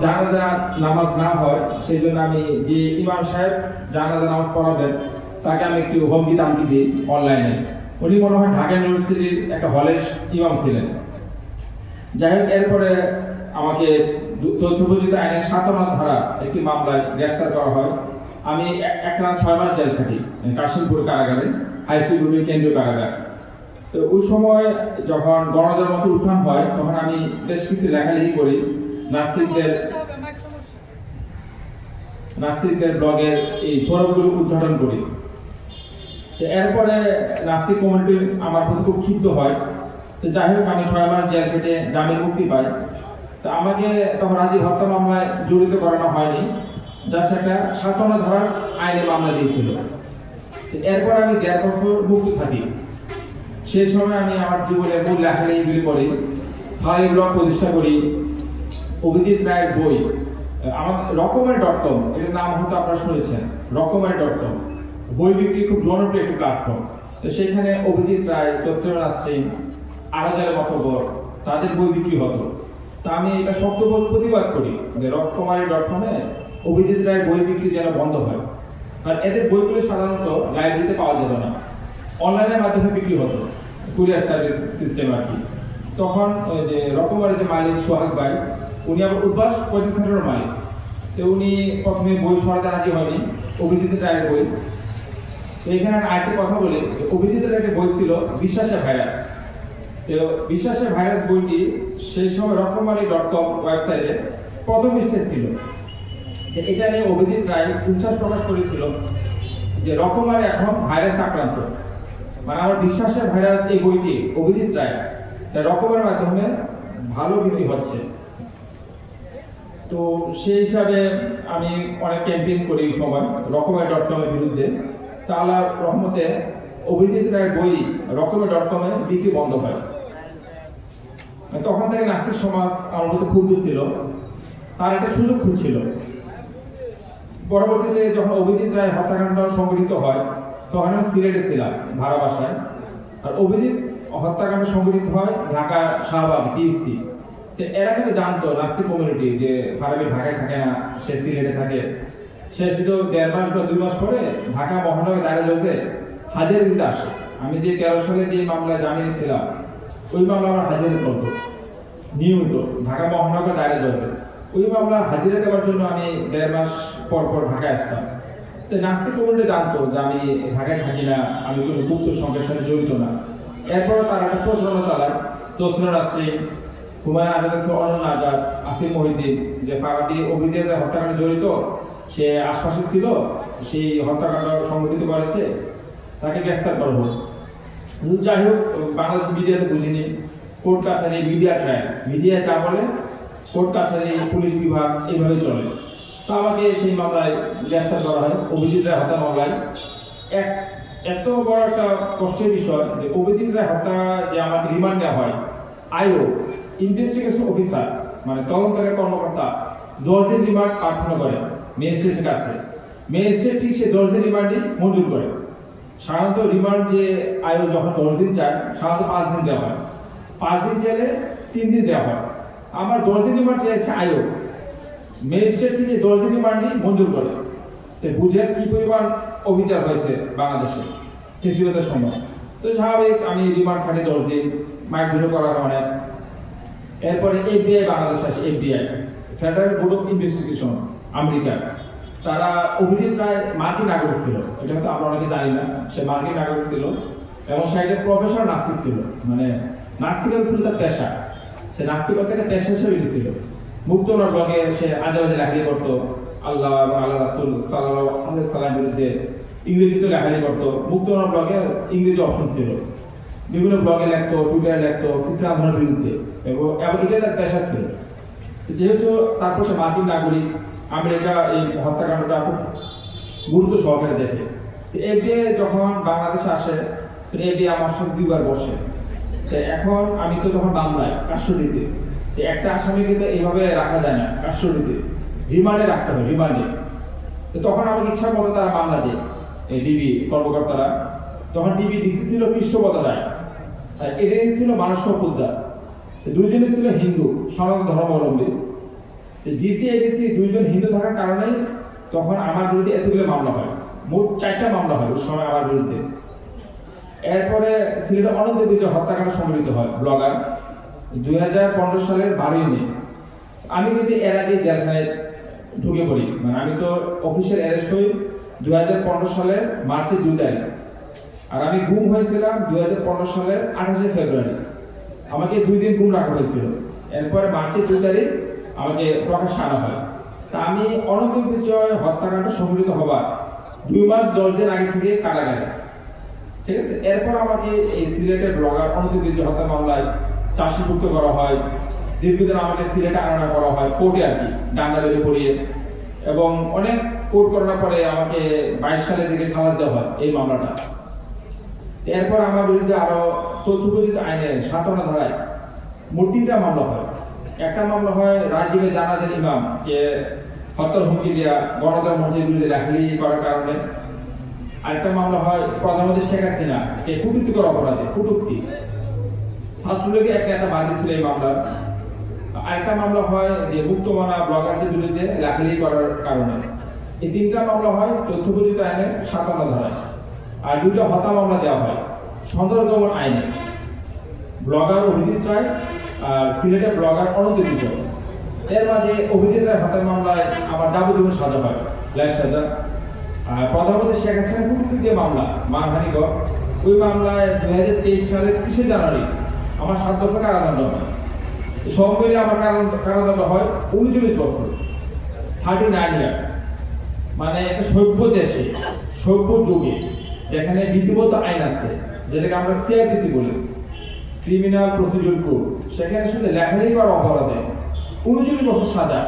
জানাজা নামাজ না হয় সেই জন্য আমি যে ইমাম সাহেব জানাজা নামাজ পড়াবেন, তাকে আমি একটু হুমকি দামকি দিই অনলাইনে। উনি মনে হয় ঢাকা ইউনিভার্সিটির একটা হলের ইমাম ছিলেন। যাই হোক, এরপরে আমাকে দু- তথ্য প্রযুক্তি আইনের সাতান্ন ধারা একটি মামলায় গ্রেফতার করা হয়। আমি এক- রাত ছয় মাস জেল থাকি কাশিমপুর কারাগারে আইসিগুলির কেন্দ্রীয় কারাগার। তো ওই সময় যখন গণজার মতো উত্থান হয়, তখন আমি বেশ কিছু লেখালেখি করি। নাস্তিকদের নাস্তিকদের ব্লগের এই সৌরভগুলো উদ্ঘাটন করি। এরপরে নাস্তিক কমিটি আমার প্রতি খুব ক্ষিপ্ত হয়। তো যাই হোক, আমি ছয় মাস জেল কেটে জামিন মুক্তি পাই। তো আমাকে তখন রাজীব হত্যা মামলায় জড়িত করানো হয়নি। যার সেটা সাতান্ন ধরার আইনে মামলা দিয়েছিল। এরপর আমি দেড় বছর মুক্তি থাকি। সেই সময় আমি আমার জীবনের মূল লেখালেখিগুলি করি ফাইল ব্লগ প্রতিষ্ঠা করি। অভিজিৎ রায়ের বই আমার রকমের ডট কম এটার নাম হয়তো আপনারা শুনেছেন, রকমের ডট কম বই বিক্রি খুব জনপ্রিয় একটি প্ল্যাটফর্ম তো সেখানে অভিজিৎ রায় তসলিমা নাসরিন, আরাজার মতো বর তাদের বই বিক্রি হতো। তা আমি এটা শব্দবোধ প্রতিবাদ করি যে রকমারি ডট কমে অভিজিৎ রায়ের বই বিক্রি যেন বন্ধ হয়। কারণ এদের বইগুলো সাধারণত লাইব্রেরিতে পাওয়া যেত না। অনলাইনের মাধ্যমে বিক্রি হতো কুরিয়ার সার্ভিস সিস্টেম আর কি। তখন যে রকমারের যে মালিক সোহাগ ভাই উনি আবার উদ্বাস কোচিং সেন্টারের মালিক। তো উনি প্রথমে বই সরাতে রাজি হয়নি অভিজিৎ রায়ের বই। তো এখানে আরেকটি কথা বলি অভিজিতের একটা বই ছিল বিশ্বাসের ভাইরাস। তো বিশ্বাসের ভাইরাস বইটি সেই সময় রকমারি ডট কম ওয়েবসাইটে প্রথম পৃষ্ঠে ছিল। এটা নিয়ে অভিজিৎ রায় উচ্ছ্বাস প্রকাশ করেছিল যে রকমারি এখন ভাইরাস আক্রান্ত। মানে আমার বিশ্বাসের ভাইরাস এই বইটি, অভিজিৎ রায়। রকমের মাধ্যমে ভালো বিক্রি হচ্ছে। তো সেই হিসাবে আমি অনেক ক্যাম্পেইন করি এই সময় রকমের ডট কমের বিরুদ্ধে। তা আল্লাহ রহমতে অভিজিৎ রায়ের বই রকমের ডট কমে বিক্রি বন্ধ হয়। তখন থেকে নাস্তিক সমাজ আমার মধ্যে ক্ষুব্ধ ছিল। তার একটা সুযোগ খুঁজছিল। পরবর্তীতে যখন অভিজিৎ রায় হত্যাকাণ্ড সংঘটিত হয়, তখন আমি সিলেটে ছিলাম, ভাড়া বাসায়। আর অভিজিৎ হত্যাকাণ্ড সংঘটিত হয় ঢাকা শাহবাগ টিএসসি এরা কিন্তু জানতো নাস্তিক কমিউনিটি, যে ফারাবি ঢাকায় থাকে না, সে সিলেটে থাকে। সে শুধু দেড় মাস বা দুই মাস পরে ঢাকা মহানগর দাঁড়িয়ে রয়েছে হাজার দিতে আসে আমি যে তেরো সালে যে মামলায় জানিয়েছিলাম, ওই মামলা আমার হাজিরা চলতো নিয়মিত ঢাকা মহানগর দাঁড়িয়ে রয়েছে ওই মামলা হাজিরা দেওয়ার জন্য আমি দেড় মাস পর পর ঢাকায় আসতাম। তো নাস্তিক কমিউনিটি জানতো যে আমি ঢাকায় থাকি না, আমি কোনো গুপ্ত সংখ্যার সাথে জড়িত না। এরপর তারা একটা প্রচারণা চালায় তসনুর নাসরিন হুমায়ুন আজাদ অনন্য আজাদ আসিফ মহিদ্দিন যে ফারাদি অভিজিৎ হত্যাকাণ্ডে জড়িত, সে আশপাশে ছিল, সেই হত্যাকাণ্ড সংঘটিত করেছে, তাকে গ্রেফতার করা কিন্তু যাই হোক, বাংলাদেশ মিডিয়াতে বুঝিনি কোর্ট কাছারি মিডিয়া ট্রায়াল মিডিয়া যা বলে কোর্ট কাছারি পুলিশ বিভাগ এইভাবে চলে। তো আমাকে সেই মামলায় গ্রেফতার করা হয়, অভিজিৎ রায় হত্যা মামলায়। এক, এত বড় একটা কষ্টের বিষয় যে অভিজিৎ রায় হত্যা যে আমাকে রিমান্ড দেওয়া হয়, আইও ইনভেস্টিগেশন অফিসার মানে তদন্তকারী কর্মকর্তা দশ দিন রিমান্ড প্রার্থনা করে, ম্যাজিস্ট্রেটের কাছে। ম্যাজিস্ট্রেট ঠিক সে দশ দিন রিমান্ডই মঞ্জুর করে। সাধারণত রিমান্ড যে আয়ু যখন দশ দিন চায়, সাধারণত পাঁচ দিন দেওয়া হয়। পাঁচ দিন চাইলে তিন দিন দেওয়া হয়। আমার দশ দিন রিমান্ড চেয়েছে আয়ু। ম্যাজিস্ট্রেট থেকে দশ দিন রিমান্ডই মঞ্জুর করে। তো বুঝেন কি পরিমাণ অভিচার হয়েছে বাংলাদেশে কৃষিগতের সময়। তো স্বাভাবিক, আমি রিমান্ড খাটি দশ দিন মাইক করার অনেক এরপরে এফবিআই বাংলাদেশ আসে FBI. Federal board of investigation আমেরিকার তারা অভিজিৎ রায় মার্কিন নাগরিক ছিল। এটা হয়তো আমরা অনেকে জানি না। সে মার্কিন নাগরিক ছিল এবং সে একজন প্রফেশনাল নাস্তিক ছিল। মানে নাস্তিকতা ছিল তার পেশা। সে নাস্তিকতাকে পেশা হিসেবে নিয়েছিল মুক্তনার ব্লগে সে আজে বাজে লেখালি করতো। আল্লাহ আল্লাহ রাসুল সাল্লাহ সাল্লাম বিরুদ্ধে ইংরেজিতে লেখালি করতো। মুক্তনার ব্লগে ইংরেজি অপশন ছিল। বিভিন্ন ব্লগে লিখতো টুইটারে লিখতো ইসলাম ধর্মের বিরুদ্ধে এবং এটা তার পেশা ছিল যেহেতু তারপর সে মার্কিন নাগরিক, আমেরিকা এই হত্যাকাণ্ডটা খুব গুরুত্ব সহকারে দেখে। এফবিআই যখন বাংলাদেশে আসে এফবিআই আমার সাথে দুইবার বসে। তো এখন আমি তো তখন বাংলায় কাস্টডিতে তো একটা আসামিকে তো এইভাবে রাখা যায় না কাস্টডিতে রিমান্ডে রাখতে হবে রিমান্ডে তো তখন আমাকে ইচ্ছা মতো তারা বাংলাদেশ দেয় এই ডিবি কর্মকর্তারা, তখন ডিবি ডিসি ছিল রায় আর এটাই ছিল মানস পোদ্দার দুজনে ছিল হিন্দু, সনাতন ধর্মাবলম্বী। ডিসি এডিসি দুইজন হিন্দু থাকার কারণে তখন আমার বিরুদ্ধে এতগুলো মামলা হয়। মোট চারটা মামলা হয় ওই সময় আমার বিরুদ্ধে। এরপরে সিলেটে অনন্ত বিজয় হত্যাকাণ্ড সংঘটিত হয় ব্লগার দুই হাজার পনেরো সালের বারোই মে। আমি কিন্তু এর আগে জেলখানায় ঢুকে পড়ি মানে আমি তো অফিসের অ্যারেস্ট হই দুই হাজার পনেরো সালের মার্চের দুই তারিখ। আর আমি গুম হয়েছিলাম দুই হাজার পনেরো সালের আঠাশে ফেব্রুয়ারি। আমাকে দুই দিন গুম রাখা হয়েছিল। এরপরে মার্চের দুই তারিখ আমাকে প্রকাশ আনা হয়। তা আমি অনন্ত হত্যাকাণ্ড সংঘটিত হবার দুই মাস দশ দিন আগে থেকে কারাগারে। ঠিক আছে? এরপর আমাকে এই সিলেটের ব্লগার অনন্ত বিজয় হত্যা মামলায় চাষিভুক্ত করা হয়। দীর্ঘদিন আমাকে সিলেটে আনা করা হয়, কোর্টে আর কি, ডান্ডা বেঁধে পড়িয়ে। এবং অনেক কোর্ট করার পরে আমাকে বাইশ সালের দিকে খালাস দেওয়া হয় এই মামলাটা। এরপর আমার বিরুদ্ধে আরও তথ্যপ্রযুক্তি আইনে সাতনা ধারায় মোট তিনটা মামলা হয়। একটা মামলা হয় রাজীবের জানাজের ইমাম, কে হত্যার হুমকি দেওয়া গণতন্ত্র মঞ্চের বিরুদ্ধে লেখালি করার কারণে। আরেকটা মামলা হয় প্রধানমন্ত্রী শেখ হাসিনা, কে কুটুক্তি করা অপরাধে, কুটুক্তি। ছাত্রলীগের এক নেতা বাদী ছিল এই মামলার। আরেকটা মামলা হয় যে মুক্তমানা ব্লগারদের বিরুদ্ধে লেখালি করার কারণে। এই তিনটা মামলা হয় তথ্য প্রযুক্তি আইনের সাতান্ন ধারায়। আর দুটো হত্যা মামলা দেওয়া হয়। সন্ত্রাস আইনে। ব্লগার অভিজিৎ রায় আর সিলেটের ব্লগার অনন্ত এর মাঝে অভিজিৎ রায় হত্যার মামলায় আমার যাবতীয় সাজা হয়। লাইফ সাজা। আর প্রধানমন্ত্রী শেখ হাসিনা কুটুক্তি যে মামলা মানহানিকর ওই মামলায় দুই হাজার তেইশ সালের তিরিশে জানুয়ারি আমার সাত বছর কারাদণ্ড হয়। সব মিলে আমার কারাদণ্ড হয় উনচল্লিশ বছর। Thirty nine years. মানে একটা সভ্য দেশে, সভ্য যুগে। যেখানে বিধিবদ্ধ আইন আছে, যেটাকে আমরা সিআইপিসি বলি ক্রিমিনাল প্রসিডিউর কোড সেখানে শুধু লেখালেখি করা অপরাধে উনচল্লিশ বছর সাজা,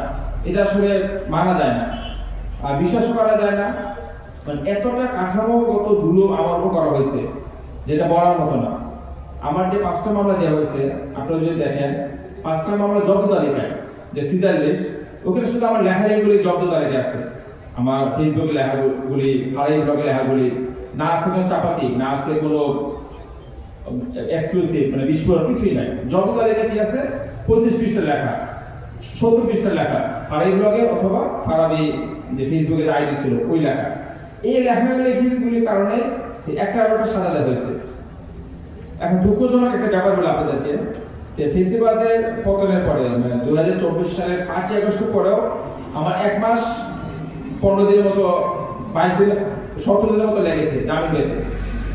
এটা আসলে মানা যায় না। আর বিশ্বাস করা যায় না। মানে এতটা কাঠামোগত জুলুম আমার উপর করা হয়েছে, যেটা বলার মতো না। আমার যে পাঁচটা মামলা দেওয়া হয়েছে, আপনারা যদি দেখেন, পাঁচটা মামলা জব্দ তালিকায়, যে সিজার লিস্ট, ওখানে শুধু আমার লেখালেখিগুলি জব্দ তালিকায় আছে। আমার ফেসবুকে লেখাগুলি আড়াই ব্লগে লেখাগুলি না কোনো চাপাতি, না আছে কোনো এক্সক্লুসিভ মানে বিস্ফোরণ কিছুই নাই। জব্দ তালিকা কি আছে? পঁচিশ পৃষ্ঠার লেখা, সত্তর পৃষ্ঠার লেখা আড়াই ব্লগে অথবা ফারাবি, যে ফেসবুকে আইডি ছিল, ওই লেখা। এই লেখাগুলির কারণে একটা আলোটা সাজা দেওয়া হয়েছে এখন দুঃখজনক একটা ব্যাপার হলো আপনাদেরকে, যে ফেস্টিভালের পতনের পরে মানে দু হাজার চব্বিশ সালের পাঁচই আগস্ট পরেও আমার এক মাস পনেরো দিনের মতো, বাইশ দিন সতেরো মতো লেগেছে, জামিন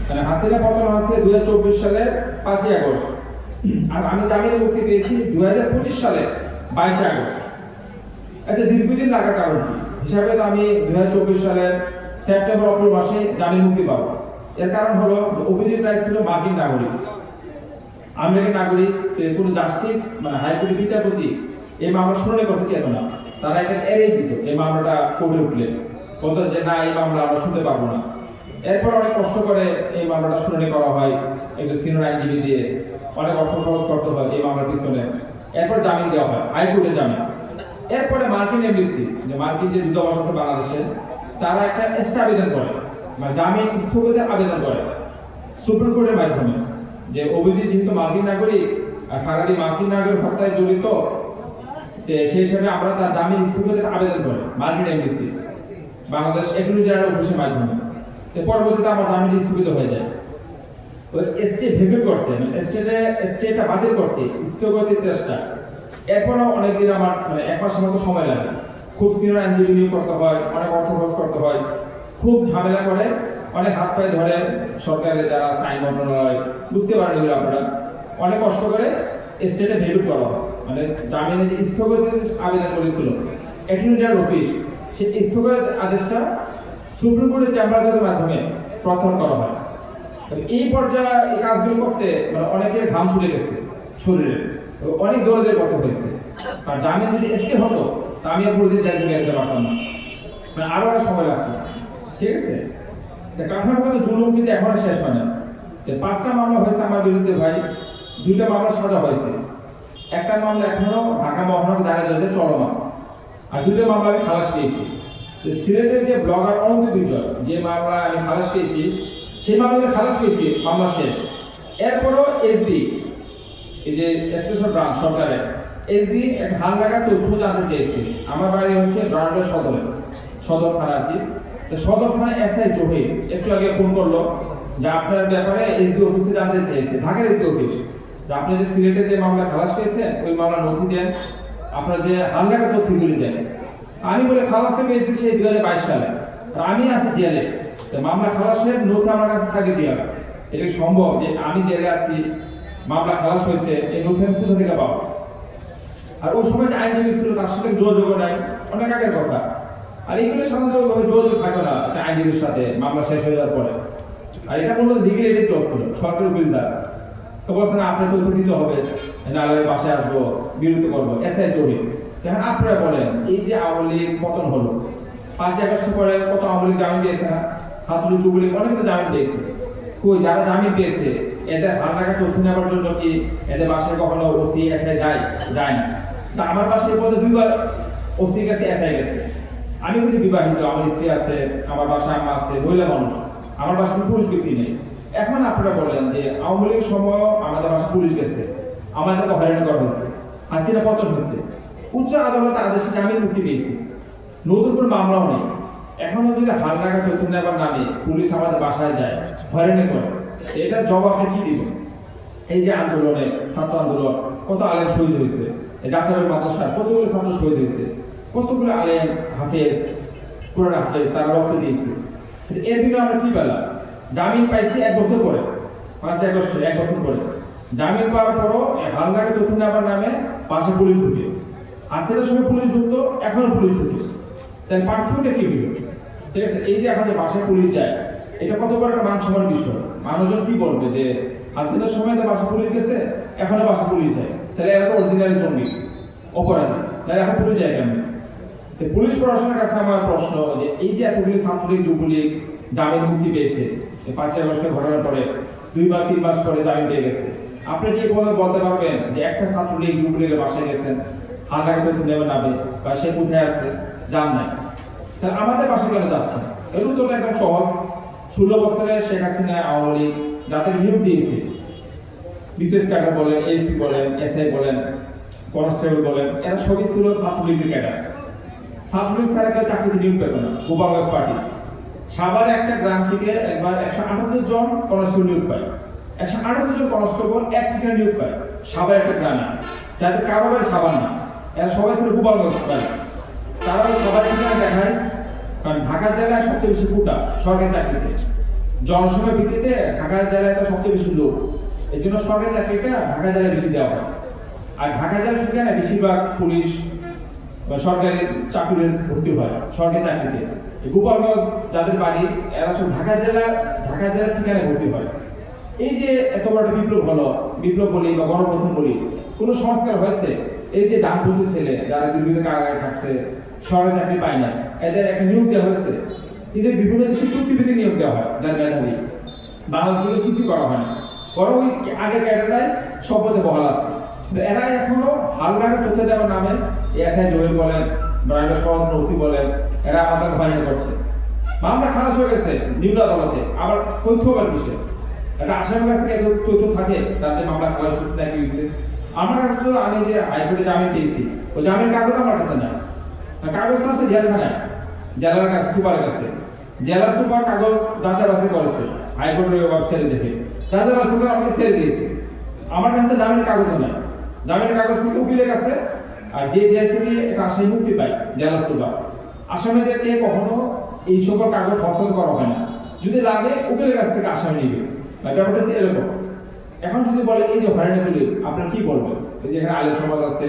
মানে হাসিনা পতন হচ্ছে দু হাজার চব্বিশ সালের পাঁচই আগস্ট। আর আমি জামিনে মুক্তি পেয়েছি দু হাজার পঁচিশ সালে বাইশে আগস্ট। এত দীর্ঘদিন লাগার কারণ কি? হিসাবে তো আমি দু হাজার চব্বিশ সালের সেপ্টেম্বর, অক্টোবর মাসে জামিন মুক্তি পাবো। এর কারণ হলো রায় ছিল মার্কিন নাগরিক। আমেরিকান নাগরিক কোনো জাস্টিস মানে হাইকোর্টের বিচারপতি, এই মামলা শুনানি করতে চেত না। তারা এটা এড়িয়ে দিত, এই মামলাটা কোর্টে উঠলে। বলতো যে না, এই মামলা আমরা শুনতে পারব না। এরপর অনেক কষ্ট করে এই মামলাটা শুনানি করা হয়, একটু সিনিয়র আইনজীবী দিয়ে। অনেক অর্থ খরচ করতে হয় এই মামলার পিছনে। এরপর জামিন দেওয়া হয় হাইকোর্টে জামিন। এরপরে মার্কিন এমবিসি যে মার্কিন যে দূতাবাস আছে বাংলাদেশে, তারা একটা এক্সট্রা আবেদন করে মানে জামিন স্থগিতের আবেদন করে সুপ্রিম কোর্টের মাধ্যমে, যে অভিজিৎ যেহেতু মার্কিন নাগরিক আর ফারাদি মার্কিন নাগরিক হত্যায় জড়িত সেই হিসাবে আমরা তার জামিন স্থগিতের আবেদন করি, মার্কিন এমবিসি বাংলাদেশ অ্যাটর্নি জেনারেল অফিসের মাধ্যমে। তো পরবর্তীতে আমার জামিন স্থগিত হয়ে যায়। ওই স্টে ভেবে করতে স্টেটে স্টেটা বাতিল করতে, স্থগিতের চেষ্টা। এরপরও অনেকদিন আমার মানে এক মাসের মতো সময় লাগে। খুব সিনিয়র আইনজীবী নিয়োগ করতে হয়, অনেক অর্থ খরচ করতে হয়। খুব ঝামেলা করে, অনেক হাত পায়ে ধরে সরকারের যারা আইন মন্ত্রণালয়। বুঝতে পারেন এগুলো আপনারা। অনেক কষ্ট করে স্টেটে ভেলু করা হয়। মানে জামিনে যে স্থগিত আবেদন করেছিল অ্যাটর্নি জেনারেল অফিস সেই স্থগিত আদেশটা সুপ্রিম কোর্টের চেম্বারের মাধ্যমে প্রত্যাহার করা হয়। এই পর্যায়ে এই কাজগুলো করতে মানে অনেকের ঘাম ছুটে গেছে শরীরে, তো অনেক দৌড়দের করতে হয়েছে। আর জামিন যদি এসকে হতো, তা আমি আর পুরোদিন জায়গায় যেতে পারতাম না। মানে আরও অনেক সময় লাগতো। ঠিক আছে? কাঠামোগত জুলুম কিন্তু এখনও শেষ হয় না। পাঁচটা মামলা হয়েছে আমার বিরুদ্ধে ভাই, দুইটা মামলা সাজা হয়েছে। একটা মামলা এখনও ঢাকা মহানগর দাঁড়িয়ে চলমান। আর দুটো মামলা আমি খালাস পেয়েছি। তো সিলেটের যে ব্লগার অনন্ত বিজয়, যে মামলা আমি খালাস পেয়েছি, সেই মামলাতে খালাস পেয়েছি, মামলা শেষ। এরপরও এসবি এই যে স্পেশাল ব্রাঞ্চ সরকারের এসডি এক হাল লাগা তথ্য জানতে চেয়েছে। আমার বাড়ি হচ্ছে ব্রান্ডের সদরে, সদর থানা কি তো সদর থানা এসআই জহির, একটু আগে ফোন করল যে আপনার ব্যাপারে এসডি অফিসে জানতে চেয়েছে, ঢাকার এসডি অফিস আপনি যে সিলেটে যে মামলা খালাস পেয়েছেন, ওই মামলা নথি দেন। আপনার যে হাল লাগা তথ্যগুলি দেন আমি বলে খালাস থেকে এসেছি দুই হাজার বাইশ সালে। আমি আছি জেলে। তো মামলা খালাসের নথি আমার কাছে থাকে দিয়া এটা সম্ভব যে আমি জেলে আছি, মামলা খালাস হয়েছে, এই আমি কোথা থেকে পাবো? আর ওই সময় যে আইনজীবী ছিল, তার সাথে যোগাযোগ নাই অনেক আগের কথা। আর এইগুলো সাধারণত যোগাযোগ থাকে না আইনজীবীর সাথে মামলা শেষ হয়ে যাওয়ার পরে। আর এটা কোনো দিকে এটাই চলছিল, সরকারি বিল দ্বারা। হবে। বাসায় আসব বিরতি করব। আপনারা বলেন, এই যে আওয়ামী পতন হলো পাঁচ পরে কত আওয়ামী লীগ জামিন দিয়েছে না? ছাত্রলীগ, যুবলীগ তো জামিন দিয়েছে। কই, যারা জামিন পেয়েছে, এদের হাল টাকা তথ্য নেওয়ার জন্য কি এদের বাসায় কখনো ওসি, এসআই যায় যায় না? তা আমার বাসায় পর্যন্ত দুইবার ওসি গেছে, এসআই গেছে। আমি কিন্তু বিবাহিত, আমার স্ত্রী আছে, আমার বাসায় আমার আছে, মহিলা মানুষ। আমার বাসায় পুরুষ ব্যক্তি নেই। এখন আপনারা বলেন যে আওয়ামী লীগের সময় আমাদের বাসায় পুলিশ গেছে আমাদেরকে হয়রানি করা হয়েছে, হাসিনা পতন হয়েছে, উচ্চ আদালতে আদেশে জামিন মুক্তি পেয়েছে, নতুন কোনো মামলাও নেই। এখনও যদি হাল লাগা তথ্য নেবার নামে, পুলিশ আমাদের বাসায় যায়, হয়রানি করে। এটার জবাব আপনি কি দিবেন? এই যে আন্দোলনে, ছাত্র আন্দোলন, কত আলেম শহীদ হয়েছে ডাক্তারের মাদ্রাসার কতগুলো ছাত্র শহীদ হয়েছে, কতগুলো আলেম হাফেজ, কোরআন হাফেজ, তারা রক্ত দিয়েছে। এর দিকে আমরা কি পেলাম? জামিন পাইছি এক বছর পরে। পাঁচ এক বছর এক বছর পরে। জামিন পাওয়ার পরও হালদাকে তথ্য নেওয়ার নামে পাশে পুলিশ ঢুকে। আসলে সময় পুলিশ ঢুকতো এখনও পুলিশ ঢুকে। তাই পার্থক্যটা কি হলো? ঠিক আছে, এই যে যে বাসায় পুলিশ যায়, এটা কত বড় একটা মান সম্মান বিষয়। মানুষজন কি বলবে যে আসলে সময় তো বাসা পুলিশ গেছে এখনও বাসা পুলিশ যায়। তাহলে এরা তো অরিজিনাল জঙ্গি, অপরাধী। তাহলে এখন পুলিশ যায় কেন পুলিশ প্রশাসনের কাছে আমার প্রশ্ন যে, এই যে এতগুলি ছাত্রলীগ, যুবলীগ জামিন মুক্তি পেয়েছে পাঁচই আগস্টের ঘটনার পরে দুই মাস তিন মাস পরে জামিন পেয়ে গেছে। আপনি কি বলে বলতে পারবেন যে একটা ছাত্রলীগ যুবলীগের বাসায় গেছেন হালকা তথ্য নেবে নাবে বা সে কোথায় আছে, জান নাই। তাহলে আমাদের বাসায় কেন যাচ্ছে? এর উত্তরটা একদম সহজ, ষোলো বছরে শেখ হাসিনা আওয়ামী লীগ যাদের নিয়োগ দিয়েছে, বিশেষ ক্যাডার বলেন, এসপি বলেন, এসআই বলেন, কনস্টেবল বলেন, এরা সবই ছিল ছাত্রলীগের ক্যাডার। ছাত্রলীগ স্যার একটা চাকরিতে নিয়োগ পেত না গোপালগঞ্জ পার্টি। সাভারে একটা গ্রাম থেকে একবার একশো আটাত্তর জন কনস্টেবল নিয়োগ পায়। একশো আটাত্তর জন কনস্টেবল এক ঠিকানা নিয়োগ পায়। সাভার একটা গ্রামে যাদের কারও বাড়ি সাবান না। এরা সবাই ছিল গোপালগঞ্জ বাড়ি তারা সবাই ঠিকানা দেখায়, কারণ ঢাকা জেলায় সবচেয়ে বেশি কোটা সরকারি চাকরিতে। জনসংখ্যার ভিত্তিতে ঢাকা জেলায় তো সবচেয়ে বেশি লোক। এই জন্য সরকারি চাকরিটা ঢাকা জেলায় বেশি দেওয়া হয়। আর ঢাকা জেলার ঠিকানা বেশিরভাগ পুলিশ বা সরকারি চাকরির ভর্তি হয়, সরকারি চাকরিতে। গোপালগঞ্জ যাদের বাড়ি, এরা সব ঢাকা জেলা ঢাকা জেলার ঠিকানায় ভর্তি হয়। এই যে এত বড় বিপ্লব হলো, বিপ্লব বলি বা গণপ্রথম বলি, কোনো সংস্কার হয়েছে? এই যে ডানপন্থী ছেলে, যারা দীর্ঘদিন কারাগারে থাকছে, সরকারি চাকরি পায় না, এদের একটা নিয়োগ দেওয়া হয়েছে। এদের বিভিন্ন দেশে চুক্তিভিত্তিক নিয়োগ দেওয়া হয়, যার মেধাবী। বাংলাদেশে কিছুই করা হয় না। বরং ওই আগের ক্যাডাররাই সব পদে বহাল আছে। এরা এখনও হালনাকে তথ্য দেওয়ার নামে এসআই জহির বলেন ব্রাইডের সহজ ওসি বলেন, এরা আমাদের হয়রানি করছে মামলা খালাস হয়ে গেছে নিম্ন আদালতে, আবার তথ্য আবার একটা আসামের কাছে এত তথ্য থাকে, তাতে মামলা খালাস হচ্ছে নাকি হয়েছে? আমার কাছে তো আমি যে হাইকোর্টে জামিন পেয়েছি ওই জামিন কাগজ আমার কাছে আর কাগজ আছে জেলখানায়, জেলার কাছে, সুপারের কাছে। জেলার সুপার কাগজ যাচাই বাছাই করেছে, হাইকোর্টের ওয়েবসাইটে দেখে যাচাই বাছাই করে আমাকে ছেড়ে দিয়েছে। আমার কাছে জামিনের কাগজ নাই। জামিনের কাগজ কিন্তু উকিলের কাছে। আর যে জেল থেকে একটা আসামি মুক্তি পায়, জেলা সুপার। আসামিদেরকে কখনো এই সকল কাগজ হস্তান্তর করা হয় না। যদি লাগে, উকিলের কাছ থেকে আসামি নিবে। ব্যাপারটা হচ্ছে এরকম। এখন যদি বলে এই যে হয়রানিগুলি আপনার কি বলবেন? এই যে এখানে আলেম সমাজ আছে,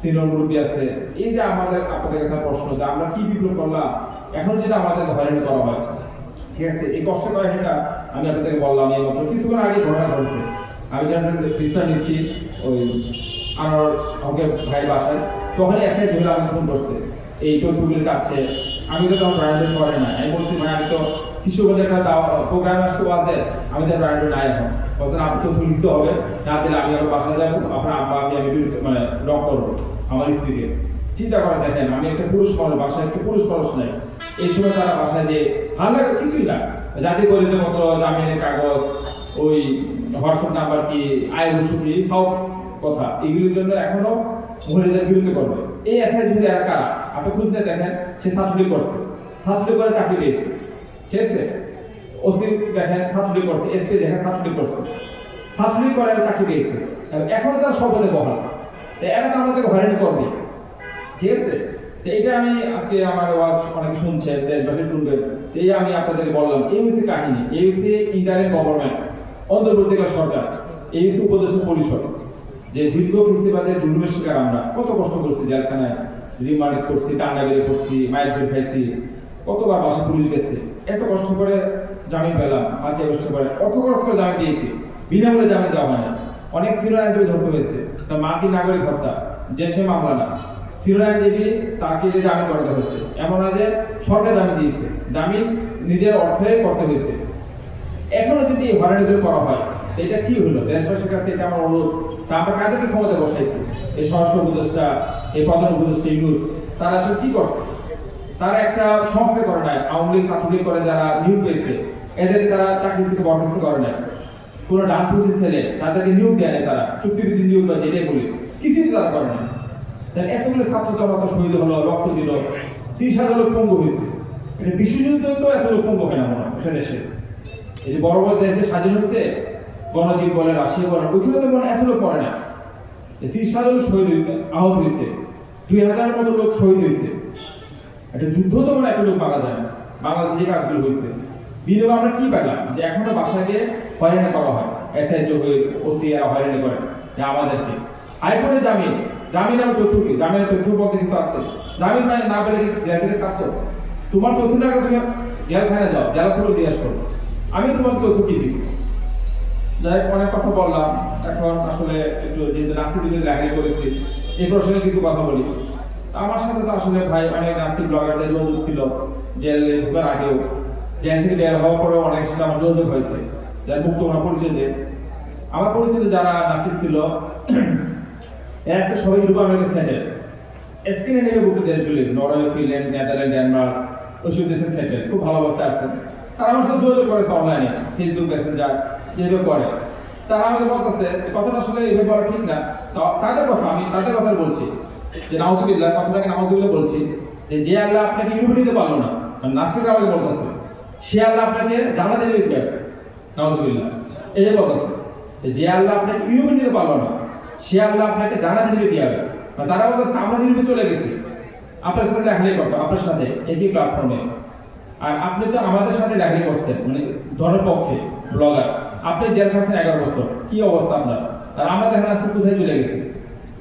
সিনিয়র মুরব্বী আছে, এই যে আমাদের আপনাদের কাছে প্রশ্ন যে আমরা কি বিপ্লব করলাম? এখন যেটা আমাদের হয়রানি করা হয়, ঠিক আছে, এই কষ্ট কাহিনীটা আমি আপনাদেরকে বললাম, এই মাত্র কিছুক্ষণ আগে ঘটনা ঘটছে। আমি যখন বিশ্রাম নিচ্ছি, ওই আমার আমাকে ভাই বাসায় তখন এসআই ধরে আমাকে ফোন করছে, এই তথ্যগুলির কাছে? আমি তো তখন ব্রান্ডের শহরে নাই। আমি বলছি, ভাই, আমি তো কৃষকদের একটা প্রোগ্রাম আসছে ওয়াজের আমি তো ব্রান্ডের নাই এখন। বলছেন আপনি তথ্য লিখতে হবে, না দিলে আমি আবার বাসায় যাব, আপনার আব্বা আমি আমি মানে লক করব আমার স্ত্রীকে। চিন্তা করে দেখেন, আমি একটা পুরুষ মানুষ, বাসায় একটা পুরুষ মানুষ নাই। এই সময় তারা বাসায় যে লাগে কিছুই না। জাতি পরিচয় পত্র জামিনের কাগজ, ওই হোয়াটসঅ্যাপ নাম্বার কি? আয় রসুকি সব কথা। এগুলির জন্য এখনও মহিলাদের বিরুদ্ধে করবে। এই কারা? আপনি খুঁজতে দেখেন, সে ছাত্রলীগ করছে। ছাত্রলীগ করে চাকরি পেয়েছে। ঠিক আছে? ওসি দেখেন ছাত্রলীগ করছে। এসপি দেখেন ছাত্রলীগ করছে। করে চাকরি পেয়েছে। এখনও তার শপথে বহাল। এরা তো আমাদেরকে হয়রানি করবে। ঠিক আছে? এটা আমি আজকে আমার ওয়াজ অনেক শুনছে দেশবাসী শুনবে এই আমি আপনাদেরকে বললাম এই হচ্ছে কাহিনী। এই হচ্ছে ইন্টারনেট গভর্নমেন্ট অন্তর্বর্তীকাল সরকার এই উপদেষ্টা পরিষদ যে দীর্ঘ ফেস্টিভ্যালের জুলুমের শিকার আমরা, কত কষ্ট করছি, জেলখানায় রিমান্ড করছি টান্ডাগিরি করছি, মায়ের ধরে খাইছি, কতবার বাসা পুলিশ গেছে, এত কষ্ট করে জামিন পেলাম, পাঁচই আগস্ট করে কত কষ্ট করে জামিন দিয়েছি বিনামূল্যে জামিন দেওয়া হয় না। অনেক সিনিয়র আইনজীবী ধরতে হয়েছে তার মার্কিন নাগরিক হত্যা? দেশে মামলা না। সিনিয়র আইনজীবী তাকে যে জামিন করতে হয়েছে, এমন না যে সরকার জামিন দিয়েছে, জামিন নিজের অর্থে করতে হয়েছে। এখনও যদি এই হয়রানিগুলো করা হয় এটা কি হলো? দেশবাসীর কাছে এটা আমার অনুরোধ। তা আমরা কাদেরকে ক্ষমতা বসাইছি? এই স্বরাষ্ট্র উপদেষ্টা, এই প্রধান উপদেষ্টা ইউনুস, তারা আসলে কি করছে? তারা একটা সংস্থা করে নাই আওয়ামী লীগ ছাত্রলীগ করে যারা নিয়োগ পেয়েছে এদের তারা চাকরি থেকে বরখাস্ত করে নাই কোনো ডানপন্থী ছেলে, তাদেরকে নিয়োগ দেয় তারা। চুক্তিবিধি নিয়োগ বা যেটাই বলি, কিছুই তারা করে না তাহলে এতগুলো ছাত্র জনতা শহীদ হলো, রক্ত দিল, তিরিশ হাজার লোক পঙ্গু হয়েছে। এটা বিশ্বযুদ্ধ তো এত লোক পঙ্গু হয় না মনে হয়, এটা দেশে। এই যে বড় বড় দেশে স্বাধীন হচ্ছে গণজীব বলে, রাশিয়া বলে ওইখানে তো মনে লোক পড়ে না। তিরিশ হাজার লোক শহীদ হয়েছে, আহত হয়েছে। দুই হাজারের মতো লোক শহীদ হয়েছে। একটা যুদ্ধ তো মনে হয় এত যায় না। বাংলাদেশে যে কাজগুলো হয়েছে। বিনিয়োগ আমরা কি পেলাম? যে এখনও গিয়ে হয়রানি করা হয়। এসআইজি ওসি এরা হয়রানি করে, যে আমাদেরকে। হাইকোর্টে জামিন। জামিন আর তথ্য কি? জামিনের তথ্য বলতে কিছু আছে? জামিন না পেলে জেল থেকে থাকতো? তোমার তথ্য টাকা তুমি জেলখানে যাও, জেলা সুলো জিজ্ঞাসা করো আমি তোমার তথ্য কি দিব যাই অনেক কথা বললাম। এখন আসলে একটু যেহেতু নাস্তিক দিনে লেখাই করেছি এই প্রসঙ্গে কিছু কথা বলি। আমার সাথে তো আসলে ভাই অনেক নাস্তিক ব্লগারদের যোগাযোগ ছিল, জেলে ঢোকার আগেও। জেল থেকে বের হওয়ার পরেও অনেক সাথে আমার যোগাযোগ হয়েছে। যার মুক্ত আমার পরিচয় দিয়ে আমার পরিচিত যারা নাস্তিক ছিল, এরা আজকে সবাই ইউরোপ আমেরিকা সেটেল স্ক্রিনে নেমে বুকে দেশগুলি, নরওয়ে, ফিনল্যান্ড, নেদারল্যান্ড, ডেনমার্ক ওইসব দেশে সেটেল খুব ভালো অবস্থায় আছেন তারা আমার সাথে যোগাযোগ করেছে অনলাইনে ফেসবুক মেসেঞ্জার যেভাবে করে। তারা আমাকে বলতেছে, কথাটা আসলে এভাবে বলা ঠিক না। তাদের কথা, আমি তাদের কথা বলছি। যে নাউজুবিল্লাহ কথাটাকে নাউজুবিল্লাহ বলছি? যে যে আল্লাহ আপনাকে ইউরোপ নিতে পারল না মানে নাস্তিকরা আমাকে বলতেছে, সে আল্লাহ আপনাকে জানা দিলে দিবে। নাউজুবিল্লাহ। এই যে বলতেছে, যে আল্লাহ আপনাকে ইউরোপে নিতে পারল না, সে আল্লাহ আপনাকে জানা দিয়ে হবে মানে তারা বলতেছে, আমরা ইউরোপে চলে গেছি, আপনার সাথে লেখালেখি করতো আপনার সাথে একই প্ল্যাটফর্মে আর আপনি তো আমাদের সাথে লেখালেখি করছেন মানে ধরের পক্ষে ব্লগার। আপনি জেল খাচ্ছেন এগারো বছর কি অবস্থা আপনার? আর আমরা দেখেন আজকে কোথায় চলে গেছি।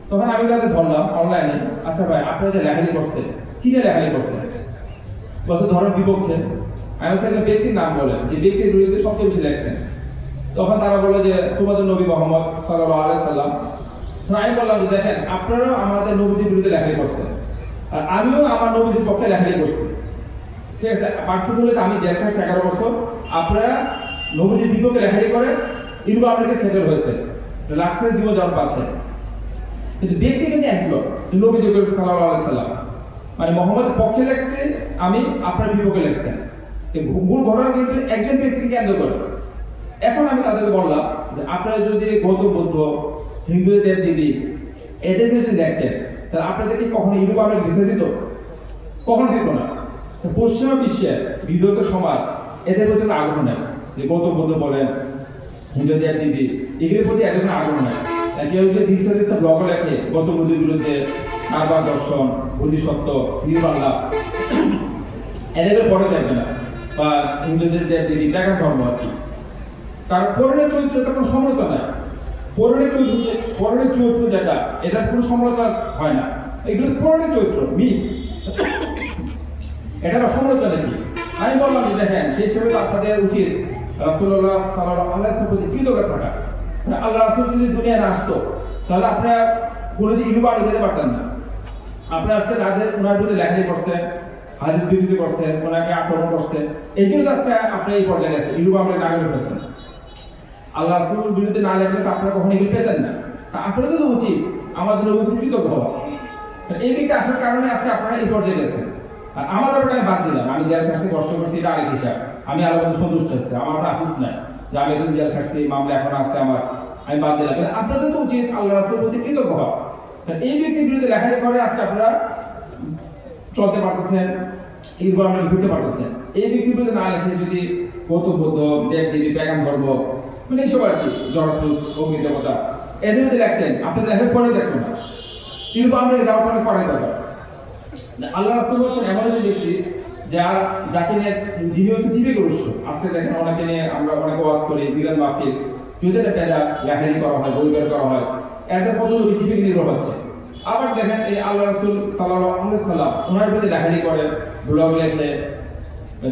তখন আমি তাদের ধরলাম অনলাইনে আচ্ছা ভাই আপনারা যে লেখালেখি করছেন কি নিয়ে লেখালেখি করছেন বছর ধরেন বিপক্ষে আমি বলছি, একটা ব্যক্তির নাম বলেন যে ব্যক্তির বিরুদ্ধে সবচেয়ে বেশি লেখছেন। তখন তারা বলল যে তোমাদের নবী মোহাম্মদ সাল্লাহ আলাইসাল্লাম আমি বললাম যে দেখেন আপনারাও আমাদের নবীজির বিরুদ্ধে লেখালেখি করছেন। আর আমিও আমার নবীজির পক্ষে লেখালেখি করছি। ঠিক আছে হলে আমি জেল খাচ্ছি এগারো বছর, আপনারা নবীজির বিপক্ষে লেখালেখি করে ইউরোপ আমেরিকা সেটেল হয়েছে। লাক্সারের জীবন জন্ম পাচ্ছে। কিন্তু ব্যক্তি কিন্তু একজন নবীজি সাল্লাহ আলাইসাল্লাম মানে মোহাম্মদের পক্ষে লেখছে, আমি আপনার বিপক্ষে লেখছেন মূল ঘটনা কিন্তু একজন ব্যক্তিকে কেন্দ্র করে। এখন আমি তাদেরকে বললাম যে আপনারা যদি গৌতম বুদ্ধ, হিন্দুদের দেবী এদের যদি দেখতেন তাহলে আপনাদেরকে কখনো ইউরোপ আমরা ভিসা দিত? কখনো দিত না। পশ্চিমা বিশ্বের বিধত সমাজ, এদের প্রতি আগ্রহ নেই। যে গৌতম বুদ্ধ বলেন হিন্দুদের দিদি, এগুলির প্রতি এদের কোনো আগ্রহ নেই। কেউ যদি দিশা দিশা ব্লগ লেখে গৌতম বুদ্ধের বিরুদ্ধে কারবার দর্শন বুদ্ধিসত্ত্ব নির্বাল্লা এদের পরে যাবে না। বা হিন্দুদের যে দিদি দেখা ধর্ম আর কি। তার পরনের চরিত্র কোনো সমালোচনা নাই। পরনের চরিত্র পরনের চরিত্র যেটা, এটার কোনো সমালোচনা হয় না। এগুলো পরনের চরিত্র মি এটা সমালোচনা কি? আমি বললাম যে দেখেন, সেই হিসেবে তো আপনাদের উচিত প্রতি কৃতজ্ঞ থাকা আল্লাহ রাসূল যদি দুনিয়া না আসতো, তাহলে আপনারা ইউরোপ আগে যেতে পারতেন না। আপনি আজকে তাদের, ওনার বিরুদ্ধে লেখালেখি করছেন, হাদিস করছেন, ওনাকে আক্রমণ করছেন, এই জন্য আজকে আপনি এই পর্যায়ে গেছেন ইউরোপ আপনি নাগরিক হয়েছেন। আল্লাহ রাসূলের বিরুদ্ধে না লেখলে তো আপনারা কখনো এগুলো পেতেন না। তা আপনাদের তো উচিত, আমাদের উপর কৃতজ্ঞ হওয়া। এই ব্যক্তি আসার কারণে আজকে আপনারা এই পর্যায়ে গেছেন। আর আমার ব্যাপারটা বাদ দিলাম। আমি জেল খাটতে কষ্ট করছি, এটা আরেক হিসাব আমি আলাদা সন্তুষ্ট আছি আমার আফিস নাই যে আমি এখন জেল খাটছি মামলা এখন আছে আমার, আমি বাদ দিলাম। আপনাদের তো উচিত আল্লাহ রাসুলের প্রতি কৃতজ্ঞ হওয়া। এই ব্যক্তির বিরুদ্ধে লেখালেখি করে আজকে আপনারা চলতে পারতেছেন এইগুলো আমরা লিখতে পারতেছেন। এই ব্যক্তির বিরুদ্ধে না লেখে যদি কৌতুক বোধ দেব দেবী, প্যাগাম ধর্ম মানে এইসব আর কি জড়তুস অগ্নি দেবতা, এদের মধ্যে লিখতেন। আপনাদের লেখার পরে দেখবেন না কিন্তু আমরা যাওয়ার পরে করার ব্যাপার আল্লাহ রাসুল বলছেন, এমন একজন ব্যক্তি যার যাকে নিয়ে যিনি হচ্ছে জীবিক উৎস আজকে দেখেন অনেকে নিয়ে আমরা অনেকে ওয়াজ করি দিলেন মাহফিল যদি এটা পেজা লেখালেখি করা হয়, বই করা হয়। কত লোক জীবিক নির্ভর হচ্ছে। আবার দেখেন এই আল্লাহ রাসুল সাল্লাহ সাল্লাম ওনার বিরুদ্ধে লেখালেখি করে ব্লগ লেখে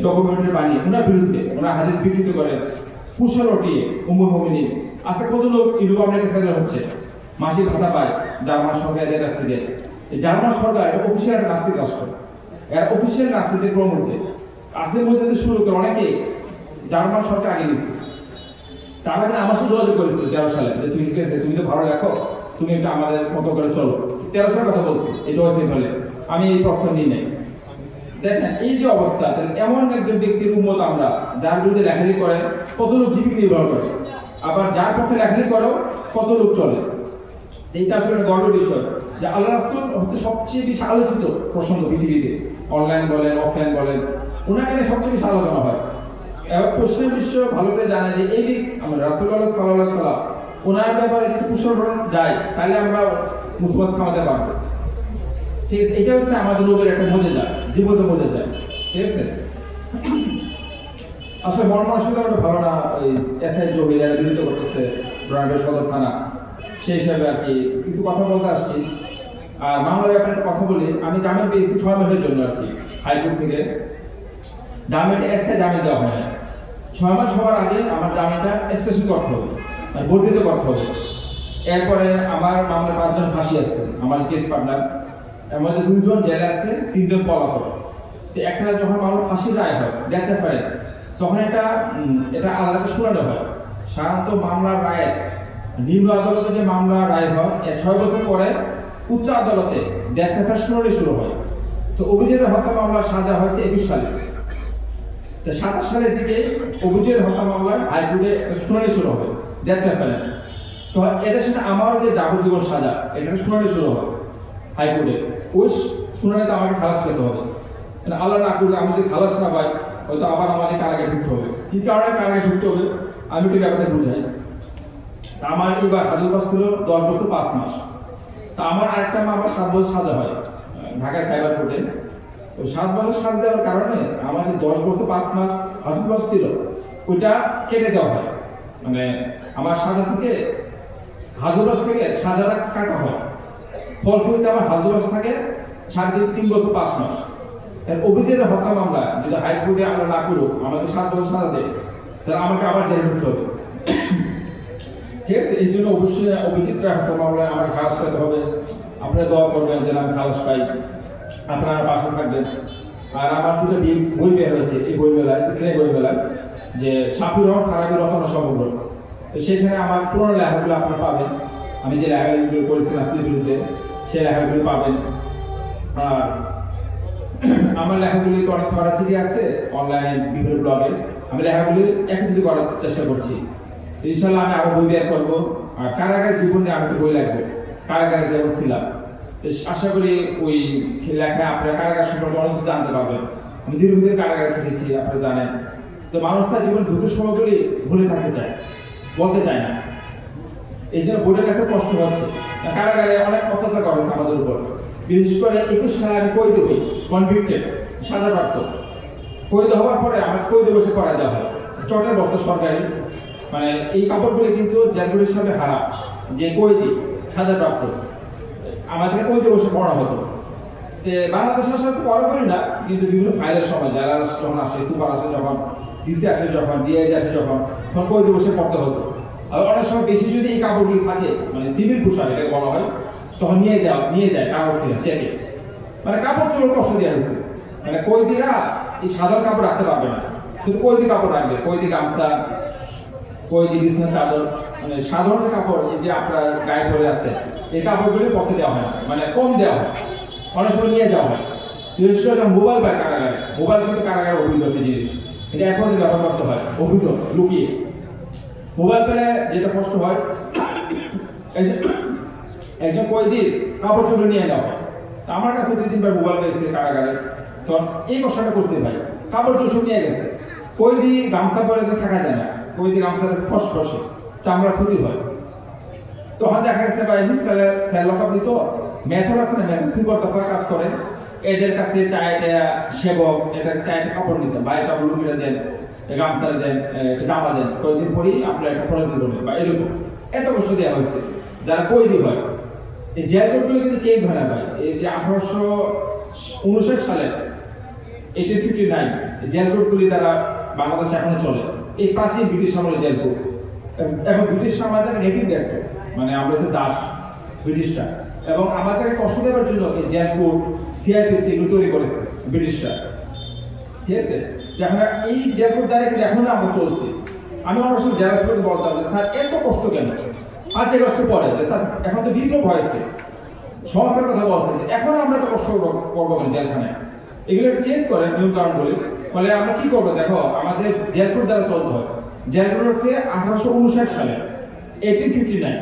ডকুমেন্টারি বানিয়ে ওনার বিরুদ্ধে ওনার হাদিস বিকৃত করে, কুশল উমুল মমিনী আজকে কত লোক ইউরোপ সেটেল হচ্ছে? মাসিক ভাতা পায় জার্মান সরকার এদের কাছ থেকে। জার্মান সরকার এটা অফিসিয়াল নাস্তিক রাষ্ট্র এর অফিসিয়াল নাস্তিকের মধ্যে আজকের মধ্যে শুরু করে অনেকে জার্মান সরকার আগে নিচ্ছে তারা কিন্তু আমার সাথে যোগাযোগ করেছিল তেরো সালে যে তুমি ঠিক আছে, তুমি তো ভালো রাখো তুমি একটু আমাদের মতো করে চলো। তেরো সালের কথা বলছি, এটা হয়েছে ফলে। আমি এই প্রশ্ন নিই নাই। দেখেন, এই যে অবস্থা এমন একজন ব্যক্তির উন্মত আমরা, যার বিরুদ্ধে লেখালেখি করে কত লোক জীবিকা নির্ভর করে? আবার যার পক্ষে লেখালেখি করো কত লোক চলে? এইটা আসলে গর্বের বিষয়। যে আল্লাহ রাসুল হচ্ছে সবচেয়ে বেশি আলোচিত প্রসঙ্গ পৃথিবীতে। অনলাইন বলেন, অফলাইন বলেন ওনাকে নিয়ে সবচেয়ে বেশি আলোচনা হয়। এবং পশ্চিম বিশ্ব ভালো করে জানে যে এই আমরা রাসুল আল্লাহ সাল্লাহ সাল্লাম ওনার ব্যাপারে যদি কুশল যায় তাহলে আমরা মুসবত খাওয়াতে পারব। ঠিক আছে, এটা হচ্ছে আমাদের লোকের একটা মজে যায় জীবন্ত মজে যায় ঠিক আছে? আসলে মানসিকতা একটা ভালো না ওই এসআই জহিরা বিরুদ্ধ করতেছে ব্রান্ডের সদর থানা সেই হিসাবে আর কি কিছু কথা বলতে আসছি। আর মামলার ব্যাপারে কথা বলি, আমি জামিন পেয়েছি ছয় মাসের জন্য আর কি, হাইকোর্ট থেকে। জামিনটা এসে জামিন দেওয়া হয় না ছয় মাস হওয়ার আগে আমার জামিনটা স্টেশন করতে হবে মানে বর্ধিত করতে হবে। এরপরে আমার মামলায় পাঁচজন ফাঁসি আছে, আমার কেস পার্টনার এর মধ্যে দুইজন জেলে আছে, তিনজন পলাতক। তো একটা যখন মামলা ফাঁসির রায় হয় ডেথ রেফারেন্স তখন এটা এটা আলাদা শুনানো হয়। সাধারণত মামলার রায়, নিম্ন আদালতে যে মামলা রায় হয় ছয় বছর পরে উচ্চ আদালতে ডেথ রেফারেন্স শুনানি শুরু হয়। তো অভিযোগের হত্যা মামলা সাজা হয়েছে একুশ সালে। তো সাতাশ সালের দিকে অভিযোগের হত্যা মামলার হাইকোর্টে শুনানি শুরু হবে ডেথ রেফারেন্স তো এদের সাথে আমারও যে যাবজ্জীবন সাজা এখানে শুনানি শুরু হয় হাইকোর্টে। ওই শুনানিতে আমাকে খালাস পেতে হবে। মানে আল্লাহ না করলে আমি যদি খালাস না পাই, হয়তো আবার আমাকে কারাগারে ঢুকতে হবে। কি কারণে কারাগারে ঢুকতে হবে? আমি একটু ব্যাপারটা বুঝাই। আমার এবার হাজর বাস ছিল দশ বছর পাঁচ মাস। তা আমার আরেকটা আমার সাত বছর সাজা হয় ঢাকায় সাইবার কোর্টে ওই সাত বছর সাজা দেওয়ার কারণে আমার যে দশ বছর পাঁচ মাস হাজর বাস ছিল, ওইটা কেটে দেওয়া হয়। মানে আমার সাজা থেকে হাজর বাস থেকে সাজাটা কাটা হয়। ফলশ্রুতিতে আমার হাজর বাস থাকে সাড়ে তিন তিন বছর পাঁচ মাস। এর অভিযোগের হত্যা মামলা যদি হাইকোর্টে আমরা না করুক, আমাদের সাত বছর সাজা দেয়, তাহলে আমাকে আবার জেলে ঢুকতে হবে। ঠিক আছে এই জন্য অবশ্যই অভিজিৎরা হত্যা মামলায় আমার খালাস পেতে হবে। দোয়া করবেন যেন আমি খালাস পাই আপনারা পাশে থাকবেন। আর আমার দুটো বই বের হয়েছে, এই যে সাফির ফারাবি রচনা সমগ্র। সেখানে আমার পুরোনো লেখাগুলো আপনারা পাবেন। আমি যে লেখাগুলো করেছি নাস্তির বিরুদ্ধে, সেই লেখাগুলো পাবেন। আর আমার লেখাগুলি অনেক ছড়াছিটি আছে? অনলাইনে বিভিন্ন ব্লগে আমি লেখাগুলি একত্রিত করার চেষ্টা করছি। ইনশাল্লাহ আমি আরও বই বের করব। আর কারাগার জীবনে আমি তো বই লাগবে। কারাগারে যেমন ছিলাম। আশা করি ওই লেখায় আপনারা কারাগার সম্পর্কে অনেক কিছু জানতে পারবেন। আমি ধীরে দীর্ঘদিন কারাগারে থেকেছি আপনারা জানেন। তো মানুষ তার জীবন দুঃখের সময়গুলি ভুলে থাকতে চায়, বলতে চায় না। এই জন্য বইটা একটা কষ্ট হচ্ছে। কারাগারে অনেক অত্যাচার করা আমাদের উপর। বিশেষ করে একুশ সালে আমি কই হই কনভিক্টেড সাজাপ্রাপ্ত। কই হওয়ার পরে আমার কৈদ বসে করা দেওয়া হয়। চটের বস্তা সরকারি মানে এই কাপড়গুলি কিন্তু জেলগুলির সাথে হারা, যে কৈদি সাজাপ্রাপ্ত আমাদেরকে কৈদে বসে পড়া হতো। যে বাংলাদেশ আসলে পড়া করি না, কিন্তু বিভিন্ন ফাইলের সময় যারা যখন আসে সুপার আসে যখন, ডিসি আসে যখন, ডিআইজি আসে যখন, তখন কৈদে বসে পড়তে হতো। আর অনেক সময় বেশি যদি এই কাপড়গুলি থাকে মানে সিভিল পোশাক এটা বলা হয়, তখন নিয়ে যাও, নিয়ে যায়, কাপড় কিনে, চেকে। মানে কাপড় চোপড় কষ্ট দেওয়া হয়েছে। মানে কইদিরা এই সাধারণ কাপড় রাখতে পারবে না। শুধু কইদি কাপড় রাখবে, কইদি গামছা কইদি বিছনা চাদর? মানে সাধারণ কাপড় যে আপনার গায়ে পরে আছে, এই কাপড়গুলি পথে দেওয়া হয় মানে কম দেওয়া হয়। অনেক সময় নিয়ে যাওয়া হয়। বিশেষ করে যখন মোবাইল পায় কারাগারে, মোবাইল কিন্তু কারাগারে অবৈধ একটা জিনিস। এটা এখন ব্যবহার করতে হয় অবৈধ লুকিয়ে। মোবাইল পেলে যেটা কষ্ট হয় একজন কয়েদি কাপড় চোপড় নিয়ে নেওয়া হয়। আমার কাছে দুই তিনবার মোবাইল পেয়েছে কারাগারে। তখন এই কষ্টটা করছে ভাই। কাপড় চোপড় নিয়ে গেছে। কয়েদি গামছা পরে থাকা যায় না। কয়েদি গামছাটা ফস ফসে চামড়া ক্ষতি হয়। তখন দেখা গেছে ভাই নিস্তালে স্যার লকআপ দিত। মেথর আছে না, মেথর? সুপার দফা কাজ করে। এদের কাছে চায়টা সেবক, এদের চায়টা কাপড় নিতে। বা এটা লুঙ্গিটা দেন গামছাটা দেন জামা দেন। কয়েকদিন পরেই আপনার একটা খরচ দিবেন বা এরকম। এত কষ্ট দেওয়া হয়েছে। যারা কয়েদি হয় এই জেল কোডগুলো কিন্তু চেঞ্জ হয় না ভাই। এই যে আঠারোশো উনষাট সালে এইটিন ফিফটি নাইন জেল কোডগুলি দ্বারা বাংলাদেশে এখনও চলে। এই প্রাচীন ব্রিটিশ আমলের জেল কোড এবং ব্রিটিশ আমাদের নেটিভ দেখতো মানে আমরা হচ্ছে দাস ব্রিটিশরা। এবং আমাদেরকে কষ্ট দেওয়ার জন্য এই জেল কোর্ট সিআরপিসি এগুলো তৈরি করেছে ব্রিটিশরা। ঠিক আছে? এখন এই জেল কোড দ্বারা কিন্তু এখনও আমরা চলছি। আমি আমার সঙ্গে জেলাস করে বলতাম যে, স্যার, এত কষ্ট কেন? পাঁচ এক বছর পরে স্যার, এখন তো বিপ্লব হয়েছে। সংস্কার কথা বলছেন যে, এখনও আমরা তো কষ্ট করব করব কেন জেলখানায়। এগুলো চেঞ্জ করেন নিয়ম বলে। ফলে আমরা কি করব দেখো, আমাদের কোড দ্বারা চলতে হয়। জেল হচ্ছে আঠারোশো উনষাট সালে এইটিন ফিফটি নাইন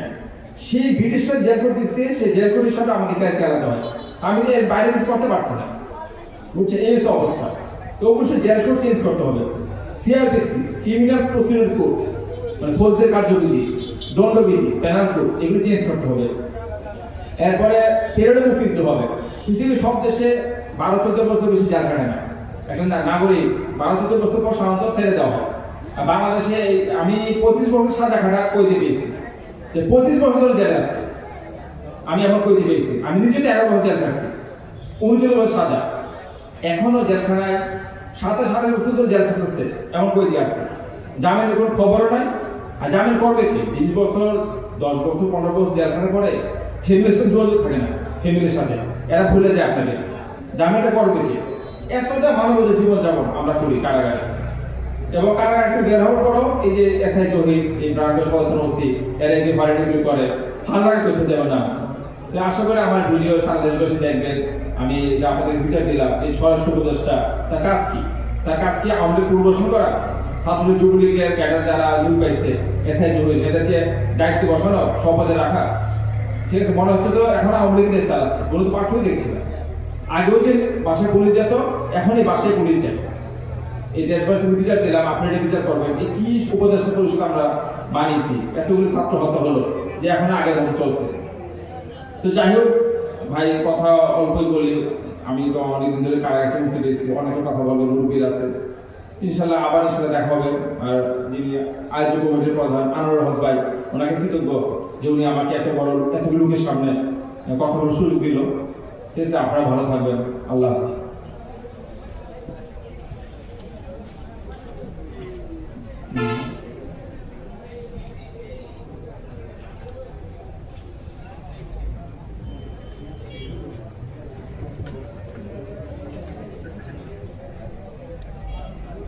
সেই ব্রিটিশরা কোড দিচ্ছে, সেই জেল কোড হিসাবে আমাকে চাই চালাতে হয়। আমি এর বাইরে কিছু করতে পারছি না। বুঝছে? এই হচ্ছে অবস্থা। তো অবশ্যই জেলকোড চেঞ্জ করতে হবে। সিআরপিসি ক্রিমিনাল প্রসিডিউর কোড মানে ফৌজের কার্যবিধি, দণ্ডবিধি প্যানাল কোড এগুলো চেঞ্জ করতে হবে। এরপরে পেরোডে মুক্তি দিতে হবে। পৃথিবীর সব দেশে বারো চোদ্দ বছর বেশি জেল খাটে না। একটা নাগরিক, বারো চোদ্দ বছর পর সাধারণত ছেড়ে দেওয়া হয়। আর বাংলাদেশে আমি পঁচিশ বছর সাজা খাটা কইতে পেয়েছি। যে পঁচিশ বছর ধরে জেলে আছে। আমি এখন কইতে পেয়েছি। আমি নিজে এগারো বছর জেল কাটছি উনচল্লিশ বছর সাজা। এখনও জেলখানায় সাতাশ, আঠাশ বছর ধরে জেল খাটাচ্ছে, এমন কইতে আছে। জামিনের কোনো খবরও নাই। আর জামিন করবে কি? বিশ বছর, দশ বছর, পনেরো বছর জেলখানা করে ফ্যামিলির সাথে যোগাযোগ থাকে না। ফ্যামিলির সাথে। এরা ভুলে যায় আপনাকে জামিনটা করবে কি এতটা মানবত জীবন যাপন আমরা করি কারাগারে। এবং কারাগার একটু বের হওয়ার পরও এই যে এসআই জহির এই ব্রান্ডের সদস্য ওসি, এরা যে বাড়িটি করে হালকা তথ্য দেওয়া না। আশা করি আমার ভিডিও সারা দেশবাসী দেখবেন। আমি যে আপনাদের বিচার দিলাম এই স্বরাষ্ট্র উপদেষ্টা, তার কাজ কি? তার কাজ কি আমাদের পূর্বশন করা? ছাত্র যুবলীগের ক্যাডার যারা লুক পাইছে এসআই জহির এদেরকে দায়িত্ব বসানো শপথে রাখা। ঠিক আছে, মনে হচ্ছে তো এখন আওয়ামী লীগ দেশ চালাচ্ছে। কোনো তো পাঠ্যই দেখছি না। আগেও যে বাসায় পুলিশ যেত, এখনই বাসায় পুলিশ যায় এই দেশবাসীর বিচার দিলাম আপনি এটা বিচার করবেন। এই কি উপদেষ্টা পরিষদ আমরা বানিয়েছি? এতগুলো ছাত্র হত্যা হলো, যে এখন আগের মতো চলছে। তো যাই হোক, ভাই, কথা অল্পই বলি। আমি তো অনেকদিন ধরে কারাগারে মুক্তি দিয়েছি অনেকে কথা বলব রুবির আছে। ইনশাল্লাহ আবার ইনশাল্লাহ দেখা হবে। আর যিনি আয়োজক কমিটির প্রধান, আনোয়ার রহমান ভাই, ওনাকে কৃতজ্ঞ যে উনি আমাকে এত বড় এত লোকের সামনে কথা বলার সুযোগ দিল। ঠিক আছে আপনারা ভালো থাকবেন। আল্লাহ হাফিজ।